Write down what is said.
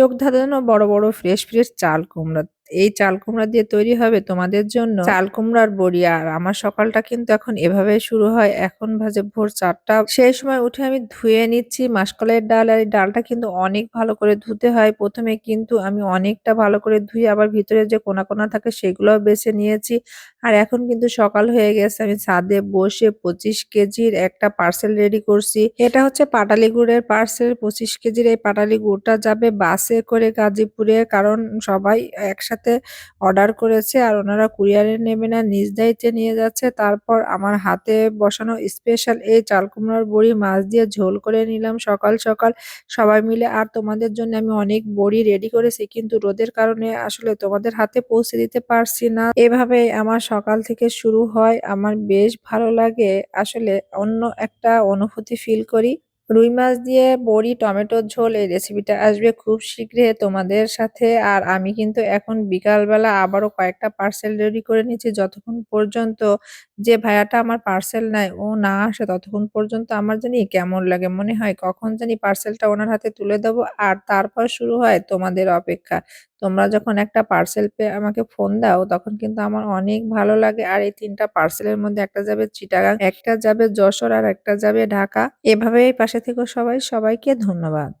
চোখ ধাঁধানো বড় বড় ফ্রেশ ফ্রেশ চাল কুমড়া এই চাল কুমড়া দিয়ে তৈরি হবে তোমাদের জন্য। চাল কুমড়ার বড়ি, আর আমার সকালটা কিন্তু এখন এভাবে শুরু হয়। এখন ভাজে ভোর চারটা। সেই সময় উঠে আমি ধুয়ে নিচ্ছি মাসকলাইয়ের ডাল, আর ডালটা কিন্তু অনেক ভালো করে ধুতে হয়। প্রথমে কিন্তু আমি অনেকটা ভালো করে ধুয়ে আবার ভিতরে যে কোনা কোনা থাকে সেগুলোও বেছে নিয়েছি। আর এখন কিন্তু সকাল হয়ে গেছে, আমি ছাদে বসে পঁচিশ কেজির একটা পার্সেল রেডি করছি। এটা হচ্ছে পাটালি গুড়ের পার্সেল। পঁচিশ কেজির এই পাটালি গুড়টা যাবে বাসে করে গাজীপুরে, কারণ সবাই একসাথে অর্ডার করেছে আর ওনারা কুরিয়ারে নেবে না, নিজ দায়িত্বে নিয়ে যাচ্ছে। তারপর আমার হাতে বসানো স্পেশাল এই চাল কুমড়ার বড়ি, মাছ দিয়ে ঝোল করে নিলাম সকাল সকাল। সবাই মিলে, আর তোমাদের জন্য আমি অনেক বড়ি রেডি করেছি, কিন্তু রোদের কারণে আসলে তোমাদের হাতে পৌঁছে দিতে পারছি না। এভাবে আমার সকাল থেকে শুরু হয়, আমার বেশ ভালো লাগে। আসলে অন্য একটা অনুভূতি ফিল করি। রুই মাছ দিয়ে বড়ি টমেটোর ঝোল, এই রেসিপিটা আসবে খুব শীঘ্রই তোমাদের সাথে। আর আমি কিন্তু এখন বিকালবেলা আবারও কয়েকটা পার্সেল রেডি করে নিচ্ছি যতক্ষণ পর্যন্ত যে ভাইয়াটা আমার পার্সেল নেয় ও না আসে, ততক্ষণ পর্যন্ত আমার জানি কেমন লাগে মনে হয়, কখন জানি পার্সেলটা ওনার হাতে তুলে দেবো। আর তারপর শুরু হয় তোমাদের অপেক্ষা। তোমরা যখন একটা পার্সেল পেয়ে আমাকে ফোন দাও, তখন কিন্তু আমার অনেক ভালো লাগে। আর এই তিনটা পার্সেলের মধ্যে একটা যাবে চিটাগাং, একটা যাবে যশোর, আর একটা যাবে ঢাকা। এভাবেই পাশে থেকে সবাই সবাইকে ধন্যবাদ।